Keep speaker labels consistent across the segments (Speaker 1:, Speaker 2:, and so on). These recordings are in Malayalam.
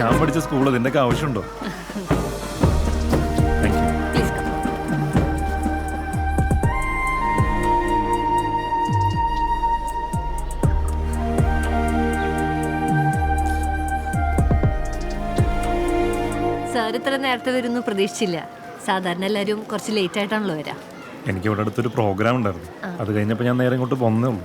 Speaker 1: ഞാൻ പഠിച്ച സ്കൂൾ ഇതിന്റെയൊക്കെ ആവശ്യമുണ്ടോ? താങ്ക്
Speaker 2: പ്ലീസ് കം സാർ ഇത്ര നേരത്തെ വരുന്നു പ്രതീക്ഷിച്ചില്ല. സാധാരണ എല്ലാവരും കുറച്ച് ലേറ്റ് ആയിട്ടാണല്ലോ വരാം.
Speaker 1: എനിക്ക് ഇവിടെ അടുത്തൊരു പ്രോഗ്രാം ഉണ്ടായിരുന്നു. അത് കഴിഞ്ഞപ്പോൾ ഞാൻ നേരെ ഇങ്ങോട്ട് പോന്നേ ഉള്ളൂ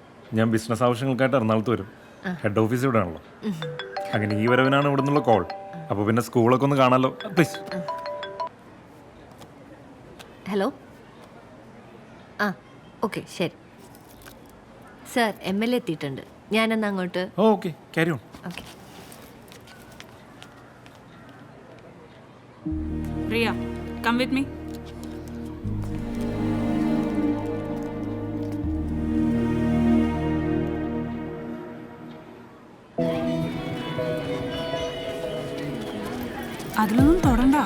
Speaker 1: ഞാൻ ബിസിനസ് ആവശ്യങ്ങൾക്കായിട്ട് എറണാകുളത്ത് വരും. ഹെഡ് ഓഫീസ് ഇവിടെ ആണല്ലോ അങ്ങനെ ഈ വരവിനാണ് ഇവിടെ നിന്നുള്ള കോൾ അപ്പോൾ പിന്നെ സ്കൂളൊക്കെ ഒന്ന് കാണാലോ? പ്ലീസ്
Speaker 2: ഹലോ ആ ഓക്കെ ശരി. സർ എം എൽ എ എത്തിയിട്ടുണ്ട്. ഞാനെന്നാ അങ്ങോട്ട്?
Speaker 1: Okay carry on
Speaker 2: okay
Speaker 3: Priya come with me. അതിലൊന്നും തൊടണ്ട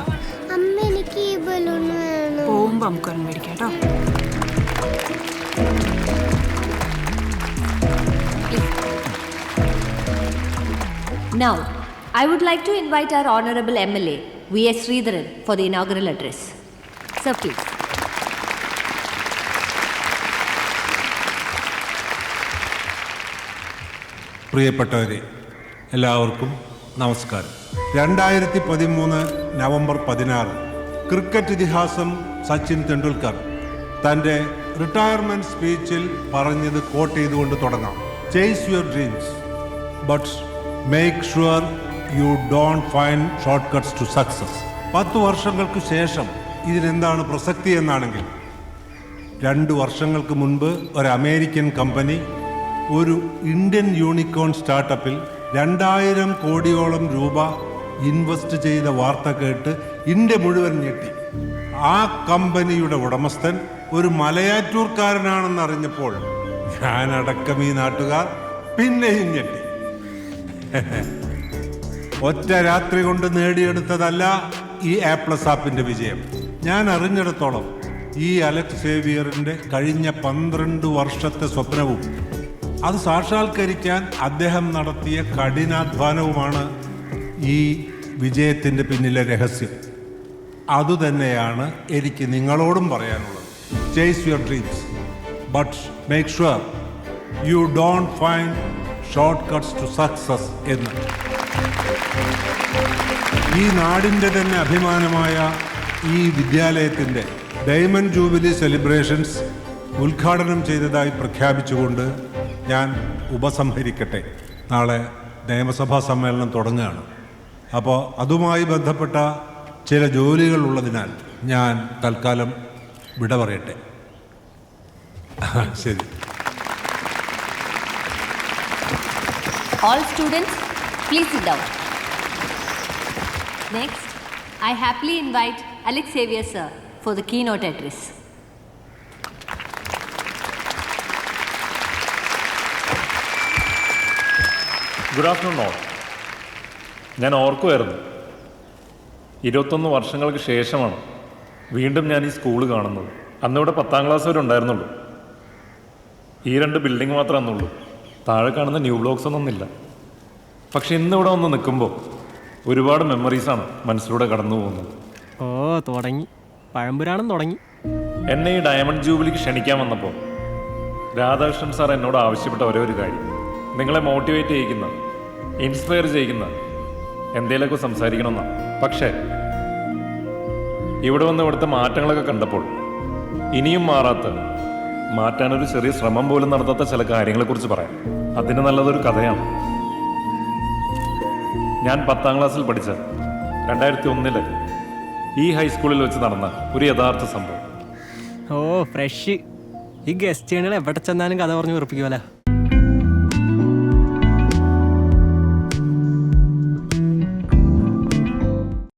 Speaker 4: അമ്മ എനിക്ക് ഈ ബലൂൺ വേണം
Speaker 3: പോകുമ്പോ നമുക്കൊരെണ്ണം മേടിക്കാം കേട്ടോ
Speaker 2: Now, I would like to invite our Honorable MLA, V.S. Sridharan, for the inaugural address. Sir, please.
Speaker 5: പ്രിയപ്പെട്ടവരെ എല്ലാവർക്കും നമസ്കാരം. രണ്ടായിരത്തി പതിമൂന്ന് നവംബർ പതിനാറ്. ക്രിക്കറ്റ് ഇതിഹാസം സച്ചിൻ തെണ്ടുൽക്കർ തന്റെ റിട്ടയർമെന്റ് സ്പീച്ചിൽ പറഞ്ഞത് കോട്ട് ചെയ്തുകൊണ്ട് തുടങ്ങാം. Chase your dreams but make sure you don't find short cuts to success പത്ത് വർഷങ്ങൾക്ക് ശേഷം ഇതിനെന്താണ് പ്രസക്തി എന്നാണെങ്കിൽ രണ്ട് വർഷങ്ങൾക്ക് മുൻപ് ഒരു അമേരിക്കൻ കമ്പനി ഒരു ഇന്ത്യൻ യൂണിക്കോൺ സ്റ്റാർട്ടപ്പിൽ രണ്ടായിരം കോടിയോളം രൂപ ഇൻവെസ്റ്റ് ചെയ്ത വാർത്ത കേട്ട് ഇന്ത്യ മുഴുവൻ ഞെട്ടി. ആ കമ്പനിയുടെ ഉടമസ്ഥൻ ഒരു മലയാറ്റൂർക്കാരനാണെന്ന് അറിഞ്ഞപ്പോൾ ഞാനടക്കം ഈ നാട്ടുകാർ പിന്നെയും ഞെട്ടി. ഒറ്റ രാത്രി കൊണ്ട് നേടിയെടുത്തതല്ല ഈ ആപ്ലസ് പ്ലസ് ആപ്പിന്റെ വിജയം. ഞാൻ അറിഞ്ഞിടത്തോളം ഈ അലക്സ് സേവിയറിന്റെ കഴിഞ്ഞ പന്ത്രണ്ട് വർഷത്തെ സ്വപ്നവും അത് സാക്ഷാത്കരിക്കാൻ അദ്ദേഹം നടത്തിയ കഠിനാധ്വാനവുമാണ് ഈ വിജയത്തിന്റെ പിന്നിലെ രഹസ്യം. അതുതന്നെയാണ് എനിക്ക് നിങ്ങളോടും പറയാനുള്ളത്. Chase your dreams but make sure you don't find short cuts to success എന്ന്. ഈ നാടിന്റെ തന്നെ അഭിമാനമായ ഈ വിദ്യാലയത്തിന്റെ ഡയമണ്ട് ജൂബിലി സെലിബ്രേഷൻസ് ഉദ്ഘാടനം ചെയ്തതായി പ്രഖ്യാപിച്ചുകൊണ്ട് ഞാൻ ഉപസംഹരിക്കട്ടെ. നാളെ നിയമസഭാ സമ്മേളനം തുടങ്ങുകയാണ്. അപ്പോൾ അതുമായി ബന്ധപ്പെട്ട ചില ജോലികൾ ഉള്ളതിനാൽ ഞാൻ തൽക്കാലം വിട പറയട്ടെ. ശരി.
Speaker 2: All students please down next I happily invite Alex sir for the keynote address
Speaker 1: good afternoon all ഞാൻ ഓർക്കുമായിരുന്നു ഇരുപത്തൊന്ന് വർഷങ്ങൾക്ക് ശേഷമാണ് വീണ്ടും ഞാൻ ഈ സ്കൂൾ കാണുന്നത്. അന്നിവിടെ പത്താം ക്ലാസ് വരെ ഉണ്ടായിരുന്നുള്ളൂ. ഈ രണ്ട് ബിൽഡിംഗ് മാത്രമേ അന്നുള്ളൂ. താഴെ കാണുന്ന ന്യൂ ബ്ലോക്സ് ഒന്നും ഇല്ല. പക്ഷെ ഇന്നിവിടെ വന്ന് നിൽക്കുമ്പോൾ ഒരുപാട് മെമ്മറീസാണ് മനസ്സിലൂടെ കടന്നു പോകുന്നത്.
Speaker 6: ഓ തുടങ്ങി. പഴമ്പുരാണെന്ന് തുടങ്ങി.
Speaker 1: എന്നെ ഈ ഡയമണ്ട് ജൂബിലിക്ക് ക്ഷണിക്കാൻ വന്നപ്പോൾ രാധാകൃഷ്ണൻ സാർ എന്നോട് ആവശ്യപ്പെട്ട ഒരേ ഒരു കാര്യം. നിങ്ങളെ മോട്ടിവേറ്റ് ചെയ്യിക്കുന്ന ഇൻസ്പയർ ചെയ്യുന്ന എന്തേലൊക്കെ സംസാരിക്കണമെന്നാണ് പക്ഷേ ഇവിടെ വന്ന് ഇവിടുത്തെ മാറ്റങ്ങളൊക്കെ കണ്ടപ്പോൾ ഇനിയും മാറാത്ത മാറ്റാനൊരു ചെറിയ ശ്രമം പോലും നടത്താത്ത ചില കാര്യങ്ങളെക്കുറിച്ച് പറയാം. അതിന് നല്ലതൊരു കഥയാണ്. ഞാൻ പത്താം ക്ലാസ്സിൽ പഠിച്ച രണ്ടായിരത്തി ഒന്നിൽ ഈ ഹൈസ്കൂളിൽ വെച്ച് നടന്ന ഒരു യഥാർത്ഥ സംഭവം.
Speaker 6: ഓ ഫ്രഷ്. ഈ ഗസ്റ്റ് എവിടെ ചെന്നാലും കഥ പറഞ്ഞു ഉറപ്പിക്കുമല്ലോ